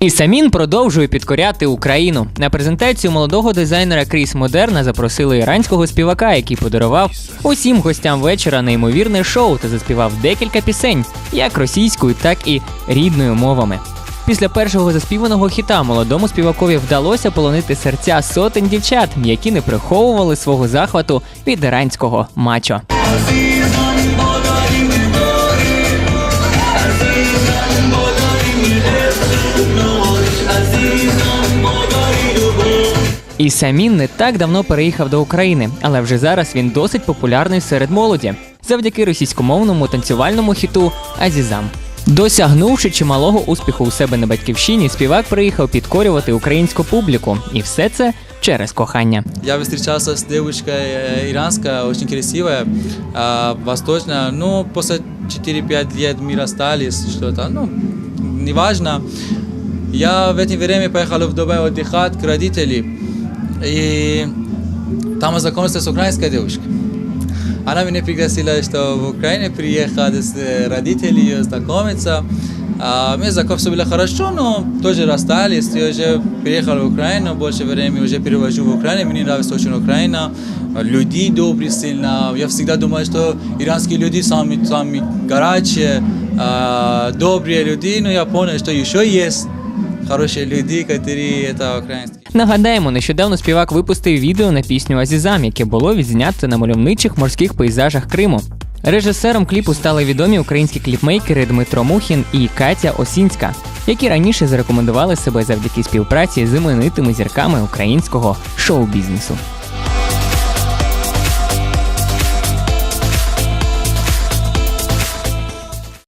І Самін продовжує підкоряти Україну. На презентацію молодого дизайнера Кріс Модерна запросили іранського співака, який подарував усім гостям вечора неймовірне шоу та заспівав декілька пісень, як російською, так і рідною мовами. Після першого заспіваного хіта молодому співакові вдалося полонити серця сотень дівчат, які не приховували свого захвату від іранського мачо. І Самін не так давно переїхав до України, але вже зараз він досить популярний серед молоді завдяки російськомовному танцювальному хіту Азізам. Досягнувши чималого успіху у себе на батьківщині, співак приїхав підкорювати українську публіку, і все це через кохання. Я встречался с девушкой э, иранская, очень красивая, а, восточная. Ну, после 4-5 лет мы расстались, что-то, ну, неважно. Я в это время поехал в Дубай отдыхать к родителям. И там ознакомился с украинской девушкой. Она меня пригласила, что в Украине приехать с э, родителями знакомиться. А мы знакомы, все было хорошо, но тоже расстались. Я уже приехал в Украину, больше времени уже перевожу в Украину. Мне нравится очень Украина. Люди добрые сильно. Я всегда думаю, что иранские люди сами, сами горячие, а, добрые люди. Но я понял, что еще есть хорошие люди, які это украинские. Нагадаємо, нещодавно співак випустив відео на пісню Азізам, яке було відзнято на мальовничих морських пейзажах Криму. Режисером кліпу стали відомі українські кліпмейкери Дмитро Мухін і Катя Осінська, які раніше зарекомендували себе завдяки співпраці з іменитими зірками українського шоу-бізнесу.